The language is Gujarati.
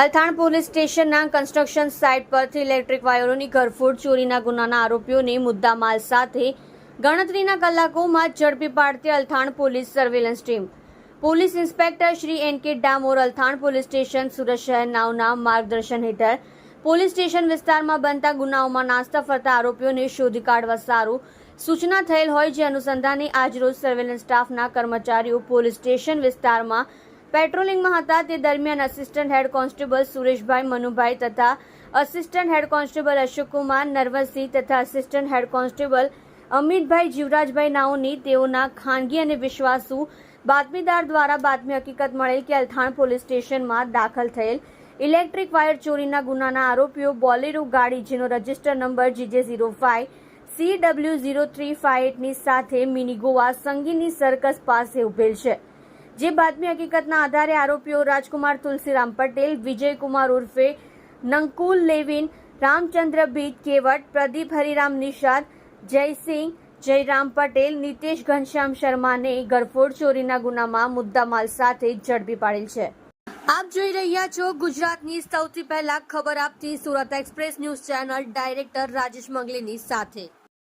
અલથાણ પોલીસ સ્ટેશનના કન્સ્ટ્રક્શન સાઇટ પરથી ઇલેક્ટ્રિક વાયરોની ઘરફોડ, ચોરીના ગુનાના આરોપીઓને મુદ્દામાલ સાથે ગણતરીના કલાકોમાં ઝડપી પાડતી Althan police surveillance team. Police inspector Shri N K Damor Althan police station, Surat શહેર નાવના માર્ગદર્શન હેઠળ પોલીસ સ્ટેશન વિસ્તારમાં બનતા ગુનાઓમાં નાસ્તા ફરતા આરોપીઓને શોધી કાઢવા સારું સૂચના થયેલ હોય જે અનુસંધાને આજરોજ સર્વેલન્સ સ્ટાફના કર્મચારીઓ પોલીસ સ્ટેશન વિસ્તારમાં પેટ્રોલિંગમાં હતા તે દરમિયાન assistant head constable Sureshbhai Manubhai તથા assistant head constable Ashokkumar Narwarsinh તથા assistant head constable Amitbhai Jivrajbhai નાઓની તેઓના ખાનગી અને વિશ્વાસુ બાતમીદાર દ્વારા બાતમી હકીકત મળેલ કે અલથાણ પોલીસ સ્ટેશનમાં દાખલ થયેલ ઇલેક્ટ્રિક વાયર ચોરીના ગુનાના આરોપીઓ બોલેરો ગાડી જેનો register number GJ zero five C W zero three five એટની સાથે મિની ગોવા સંગીની સર્કસ પાસે ઉભેલ છે. જે બાતમી હકીકતના આધારે આરોપીઓ રાજકુમાર તુલસીરામ પટેલ, વિજયકુમાર ઉર્ફે નંકુલ લેવિન, રામચંદ્ર ભીત કેવટ, પ્રદીપ હરિરામ નિષાદ, જયસિંહ, જયરામ પટેલ, નિતેશ ઘનશ્યામ શર્માને ગરફોડ ચોરીના ગુનામાં મુદ્દામાલ સાથે ઝડપી પાડેલ છે. આપ જોઈ રહ્યા છો ગુજરાતની સૌથી પહેલા ખબર આપતી Surat Express news channel director Rajesh મંગલીની સાથે.